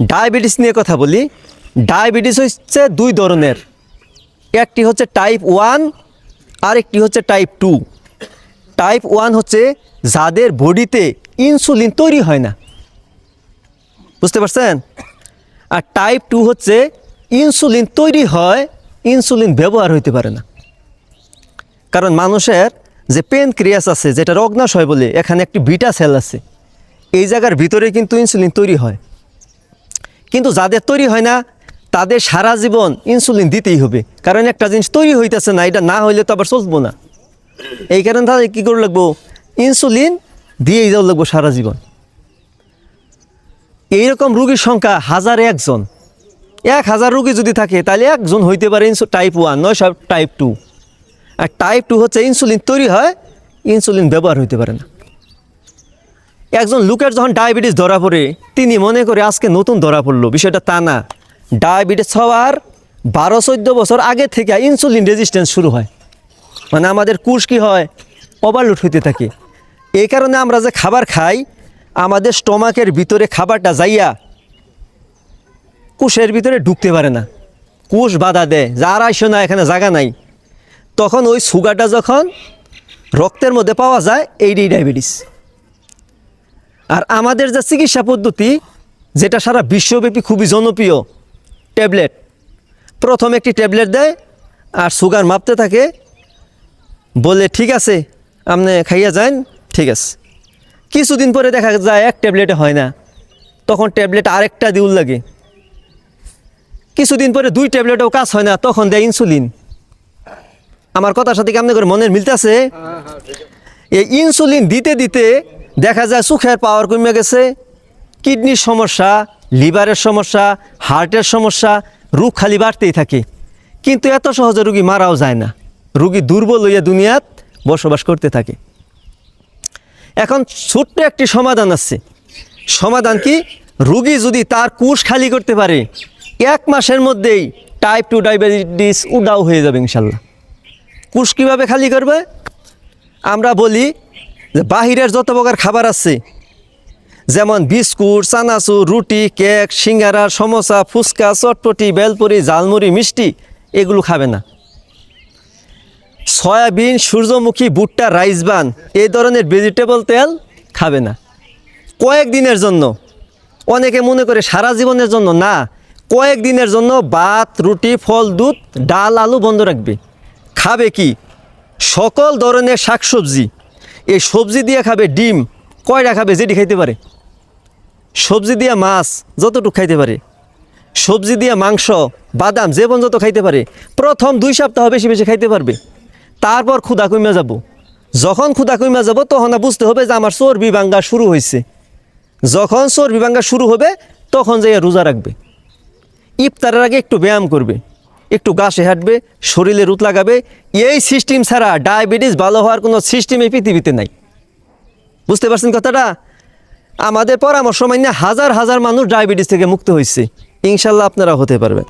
Diabetes নিয়ে কথা বলি, ডায়াবেটিস হচ্ছে দুই ধরনের। একটি হচ্ছে টাইপ ওয়ান আর একটি হচ্ছে টাইপ টু টাইপ ওয়ান হচ্ছে যাদের বডিতে ইনসুলিন তৈরি হয় না। বুঝতে পারছেন? আর টাইপ টু হচ্ছে ইনসুলিন তৈরি হয় ইনসুলিন ব্যবহার হইতে পারে না। কারণ মানুষের যে পেন ক্রিয়াস আছে, যেটা রগ্নাশ হয় বলে, এখানে একটি বিটা সেল আছে। এই জায়গার ভিতরে কিন্তু ইনসুলিন তৈরি হয়। কিন্তু যাদের তৈরি হয় না, তাদের সারা জীবন ইনসুলিন দিতেই হবে। কারণ একটা জিনিস তৈরি হইতেছে না, এটা না হইলে তো আবার চলবো না। এই কারণে তাদের কী করে লাগবো? ইনসুলিন দিয়েই যাওয়া লাগবো সারা জীবন। এইরকম রুগীর সংখ্যা হাজারে একজন। এক হাজার রুগী যদি থাকে, তাহলে একজন হইতে পারে ইনসু টাইপ ওয়ান নয় সব টাইপ টু আর টাইপ টু হচ্ছে ইনসুলিন তৈরি হয় ইনসুলিন ব্যবহার হইতে পারে না। একজন লোকের যখন ডায়াবেটিস ধরা পড়ে, তিনি মনে করে আজকে নতুন ধরা পড়ল। বিষয়টা তা না। ডায়াবেটিস হওয়ার বারো, চোদ্দ বছর আগে থেকে ইনসুলিন রেজিস্ট্যান্স শুরু হয়। মানে আমাদের কুশ কি হয়? ওভারলোড হইতে থাকে। এই কারণে আমরা যে খাবার খাই, আমাদের স্টমাকের ভিতরে খাবারটা যাইয়া কুশের ভিতরে ঢুকতে পারে না। কুশ বাধা দেয়। যার আইসো না, এখানে জায়গা নাই। তখন ওই সুগারটা যখন রক্তের মধ্যে পাওয়া যায়, এইটাই ডায়াবেটিস। আর আমাদের যে চিকিৎসা পদ্ধতি যেটা সারা বিশ্বব্যাপী খুবই জনপ্রিয় ট্যাবলেট। প্রথম একটি ট্যাবলেট দেয় আর সুগার মাপতে থাকে। বলে ঠিক আছে আপনি খাইয়া যান ঠিক আছে। কিছুদিন পরে দেখা যায় এক ট্যাবলেটে হয় না। তখন ট্যাবলেট আরেকটা দিউল লাগে। কিছুদিন পরে দুই ট্যাবলেটেও কাজ হয় না তখন দেয় ইনসুলিন। আমার কথার সাথে কি করে মনের মিলতেছে? এই ইনসুলিন দিতে দিতে দেখা যায় সুখের পাওয়ার কমে গেছে। কিডনির সমস্যা লিভারের সমস্যা হার্টের সমস্যা, রোগ খালি বাড়তেই থাকে। কিন্তু এত সহজে রুগী মারাও যায় না। রুগী দুর্বল হইয়া দুনিয়াত বসবাস করতে থাকে। এখন ছোট্ট একটি সমাধান আছে। সমাধান কি? রুগী যদি তার কুশ খালি করতে পারে, এক মাসের মধ্যেই টাইপ টু ডায়াবেটিস উডাও হয়ে যাবে ইনশাল্লাহ। কুশ কীভাবে খালি করবে? আমরা বলি যে বাহিরের যত প্রকার খাবার আছে, যেমন বিস্কুট, চানাচুর, রুটি, কেক, সিঙ্গারা, সমোসা, ফুচকা, চটপটি, বেলপুরি, ঝালমুড়ি, মিষ্টি, এগুলো খাবে না। সয়াবিন, সূর্যমুখী, ভুট্টা, রাইস বান, এই ধরনের ভেজিটেবল তেল খাবে না। কয়েক দিনের জন্য, অনেকে মনে করে সারা জীবনের জন্য না কয়েক দিনের জন্য ভাত, রুটি, ফল, দুধ, ডাল, আলু বন্ধ রাখবে। খাবে কি? সকল ধরনের শাকসবজি এই সবজি দিয়ে খাবে ডিম কয়টা খাবে যেটি খাইতে পারে? সবজি দিয়ে মাছ যতটুকু খাইতে পারে। সবজি দিয়ে মাংস, বাদাম, যে যত খাইতে পারে, প্রথম দুই সপ্তাহ বেশি বেশি খাইতে পারবে। তারপর ক্ষুদা কমে যাব। যখন ক্ষুদা কমে যাব, তখন বুঝতে হবে যে আমার চর্বি ভাঙ্গা শুরু হয়েছে যখন চর্বি ভাঙ্গা শুরু হবে, তখন যাইয়া রোজা রাখবে। ইফতারের আগে একটু ব্যায়াম করবে। একটু গাছে হাঁটবে, শরীরে রুত লাগাবে, এই সিস্টেম ছাড়া ডায়াবেটিস ভালো হওয়ার কোনো সিস্টেম এই পৃথিবীতে নাই। বুঝতে পারছেন কথাটা? আমাদের পরামর্শ মান্য হাজার হাজার মানুষ ডায়াবেটিস থেকে মুক্ত হয়েছে ইনশাল্লাহ আপনারা হতে পারবেন।